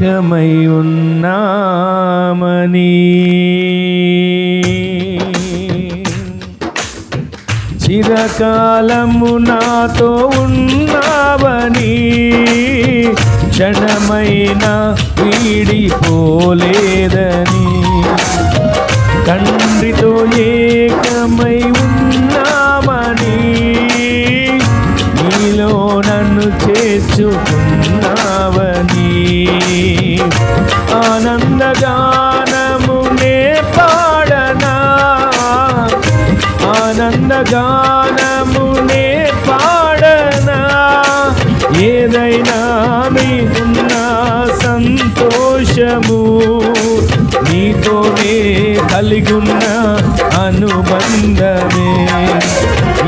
ఏకమై ఉన్నామని. చిరకాలము నాతో ఉన్నావని. క్షణమైన వీడిపోలేదని తండ్రితో ఏకమై ఉన్నామని. నీలో నన్ను చేర్చుకున్నా ఆనందగానమునే పాడనా? ఆనందగానమునే పాడనా? ఏదైనా మీకున్న సంతోషము నీతోనే కలిగున్న అనుబంధమే.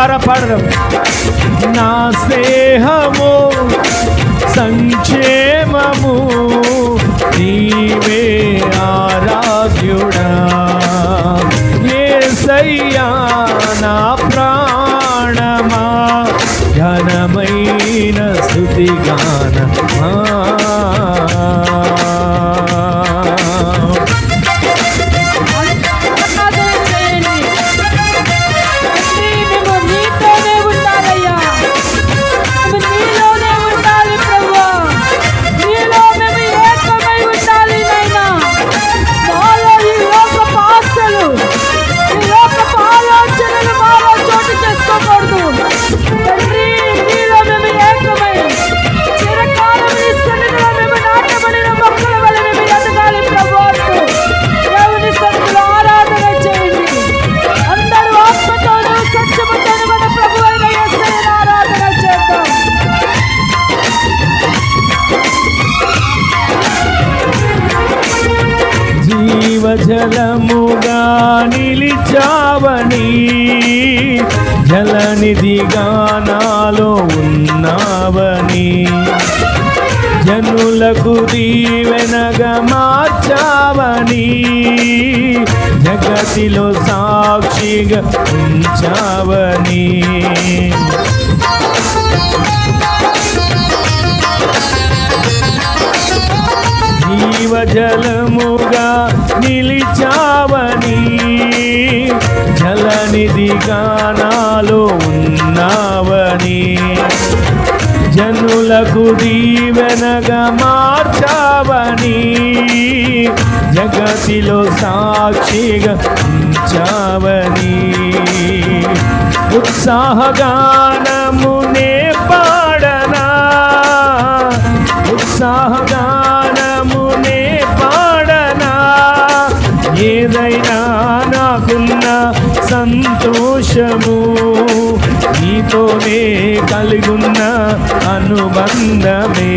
అందరూ నోరార పాడదాం నా స్నేహము సంక్షేమము నీవే ఆరాధ్యుడా. ఏసయ్యా నా ప్రాణమా ఘనమైన స్థుతిగానమా. జగతిలో సాక్షిగా ఉంచావని జీవజలముగా నిలిచావని. జలనిధిగా నాలో ఉన్నావని. జనులకు దీవెనగా మార్చావని. జగతిలో సాక్షిగా ఉంచావని. ఉత్సాహగానమునే పాడనా? ఉత్సాహగానమునే పాడనా? ఏదైనా నాకున్న సంతోషము నీతోనే కలిగున్న అనుబంధమే.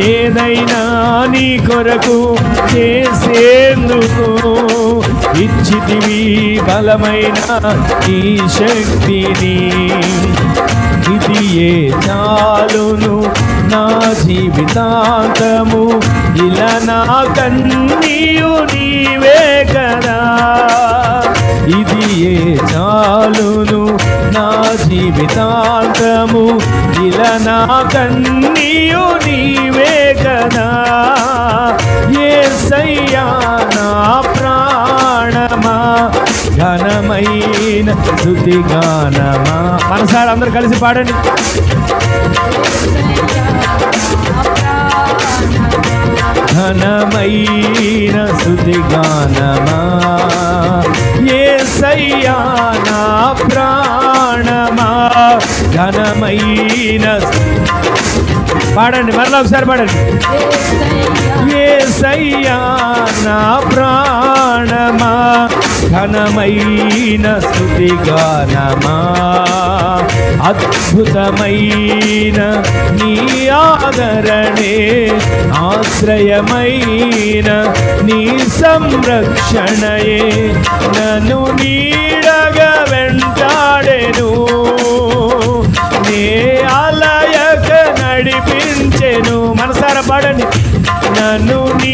ఏదైనా నీ కొరకు చేసేందుకు ఇచ్చితివి బలమైన ఈ శక్తిని. ఇది ఏ చాలును నా జీవితాంతము? ఇలా నా కన్నీయు నీవే కదా. ఇది ఏ చాలును? నా జీవితాంతము ఇలా నా కన్నీయు నీవే కదా. ఏ సయ్యా నా ప్రాణమా? ఘనమైన శృతిగానమా గానమా? మనసారి అందరు కలిసి పాడండి. ఘనమైన శృతిగానమా గానమా? ఏ సయ్యా నా ప్రాణమా ఘనమైన పాడండి మరలా ఒకసారి పాడండి. ఏసయ్యా. నా ప్రాణమా ఘనమైన స్థుతిగానమా అద్భుతమైన నీ ఆదరణే ఆశ్రయమైన నీ సంరక్షణయే. నన్ను నీడగా వెంటాడెను నే అలయక నడిపించెను. మనసార పాడండి. నన్ను నీ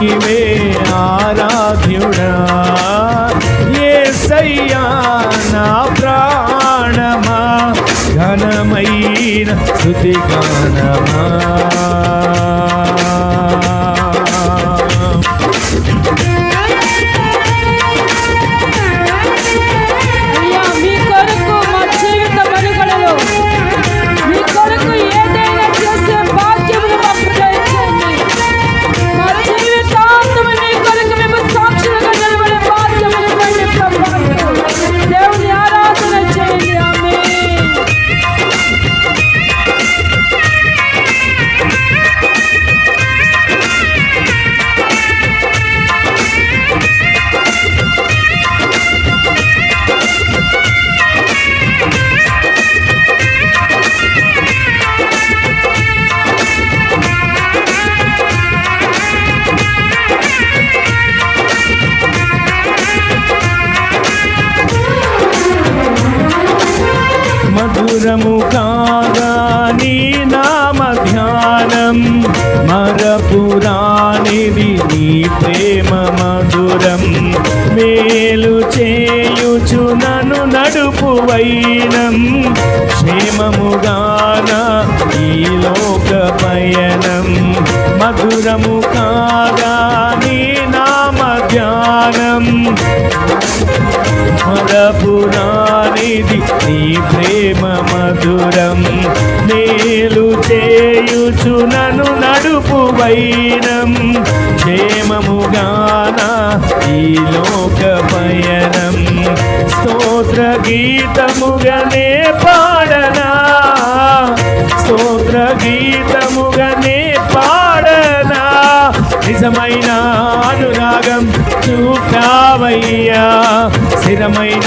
నీకివే ఆరాధ్యుడా? ఏ సయ్యా నా ప్రాణమా? ఘనమైన స్థుతి వాణిది నీ ప్రేమ మధురం. మేలు చేయుచు నను నడుపు వైనం. క్షేమముగాన ఈ లోక పయనం. మధురము కాగా నీ నామ ధ్యానం. మరపురానిది నీ ప్రేమ మధురం. మేలు చేయుచు నన్ను నడుపు వైనం క్షేమముగాన ఈ లోక పయనం స్తోత్ర గీతముగనే పాడనా? స్తోత్ర గీతముగనే నిజమైన అనురాగం చూపావయ్యా. స్థిరమైన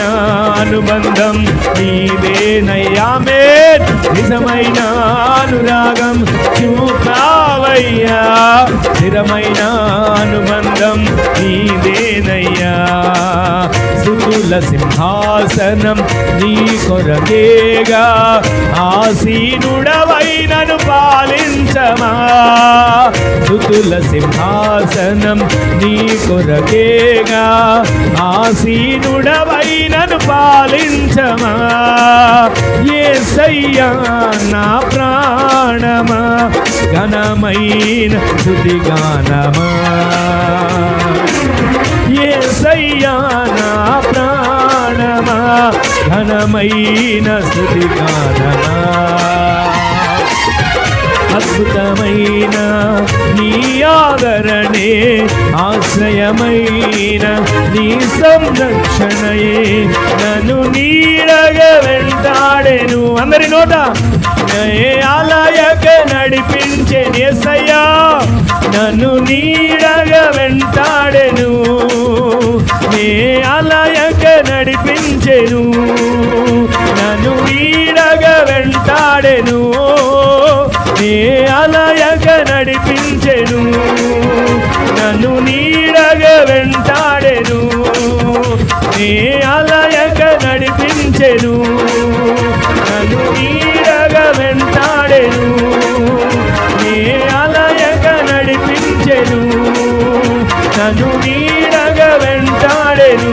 అనుబంధం నీవేనయ్యా మే నిజమైన అనురాగం చూపావయ్యా. స్థిరమైన అనుబంధం నీవేనయ్యా. సుతుల సింహాసనం నీ కొరకేగా. ఆసీనుడవైనను పాలించమా. స్థుతుల సింహాసనం నీ కొరకేగా. ఆసీనుడవైనను పాలించమా. ఏసయ్యా నా ప్రాణమా. ఘనమైన స్థుతి గానమా. ఏసయ్యా నా ప్రాణమా. ఘనమైన స్థుతి అద్భుతమైన నీ ఆదరణే ఆశ్రయమైన నీ సంరక్షణయే. నన్ను నీడగ వెంటాడెను అందరి నోట ఆలయక నడిపించే నేసయ్యా నన్ను నీడగ వెంటాడెను నే ఆలయక నడిపించెను. నన్ను నీడగ వెంటాడెను.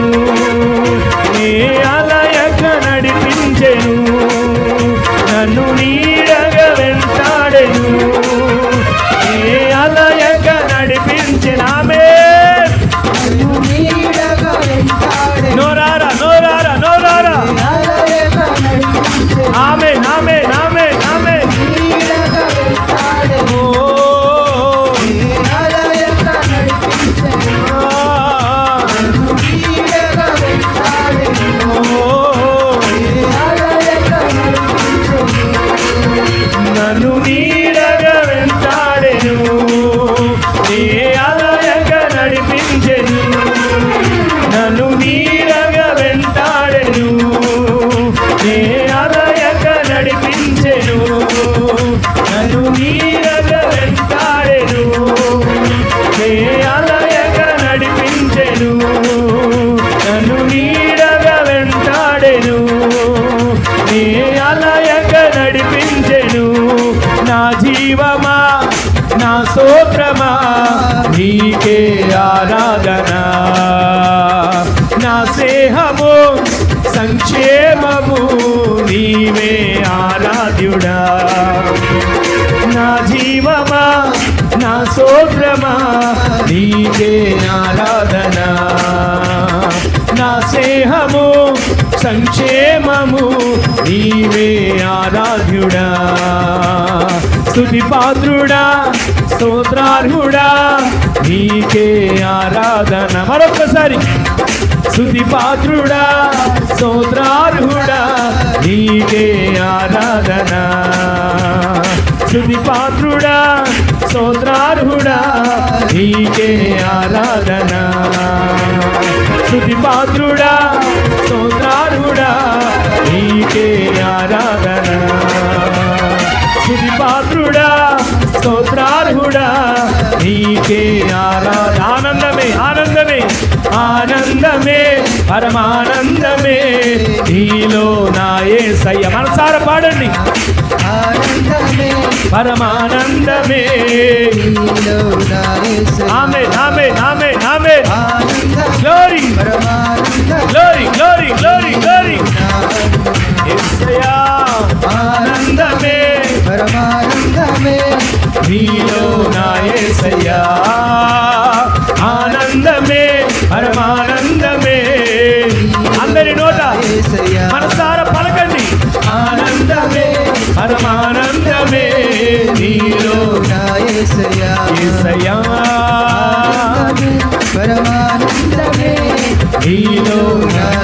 సోత్రమా? నీకే ఆరాధన. నా స్నేహము సంక్షేమము నీవే ఆరాధ్యుడా. నా జీవమా నా సోత్రమా? నీకే ఆరాధన. నా స్నేహము సంక్షేమము నీవే ఆరాధ్యుడా. స్తుతి పాత్రుడా స్తోత్రార్హుడా నీకే ఆరాధన. మరొకసారి స్తుతి పాత్రుడా స్తోత్రార్హుడా నీకే ఆరాధన. స్తుతి పాత్రుడా స్తోత్రార్హుడా నీకే ఆరాధన. స్తుతి పాత్రుడా స్తోత్రార్హుడా నీకే ఆరాధన. స్తుతి పాత్రుడా స్తోత్రార్హుడా నీకే ఆరాధన ఆనందమే ఆనందమే ఆనందమే పరమానందమే. నీలో నా యేసయ్య మనసార పాడండి. పరమానందమే. ఆమె ఆమె ఆమె ఆమె. Glory glory glory glory glory ఆనందమే. నీలో నా యేసయ్యా ఆనందమే పరమానందమే. అందరి నోట మనసార పలకండి. ఆనందమే పరమానందమే. నీలో నా యేసయ్యా యేసయ్యా పరమానందమే. నీలో నా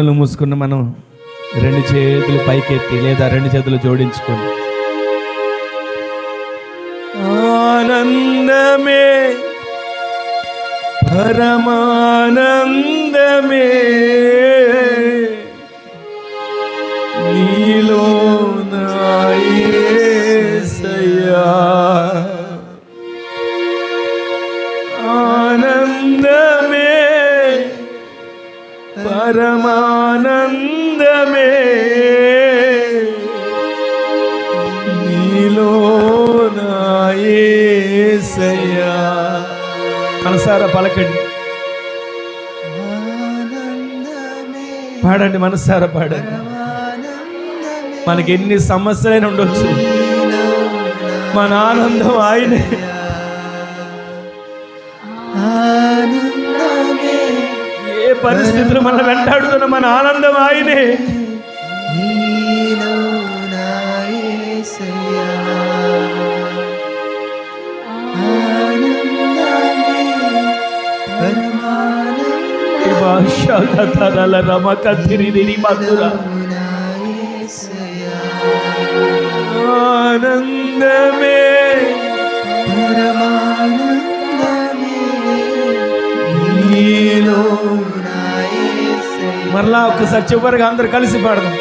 కన్నులు మూసుకున్న మనం రెండు చేతులు పైకెత్తి లేదా రెండు చేతులు జోడించుకొని. ఆనందమే పరమానందమే. పరమానందమే నీలో నాయసయ్యా మనసారా పలకండి పాడండి మనసారా పాడండి మనకి ఎన్ని సమస్యలైనా ఉండొచ్చు మన ఆనందం ఆయనే పరిస్థితులు మన వెంటాడుతున్న మన ఆనందం ఆయనే. నీలో ఆనందమే. పరమానందమే. భాషల మరలా ఒకసారి చివరిగా అందరు కలిసి పాడదాం.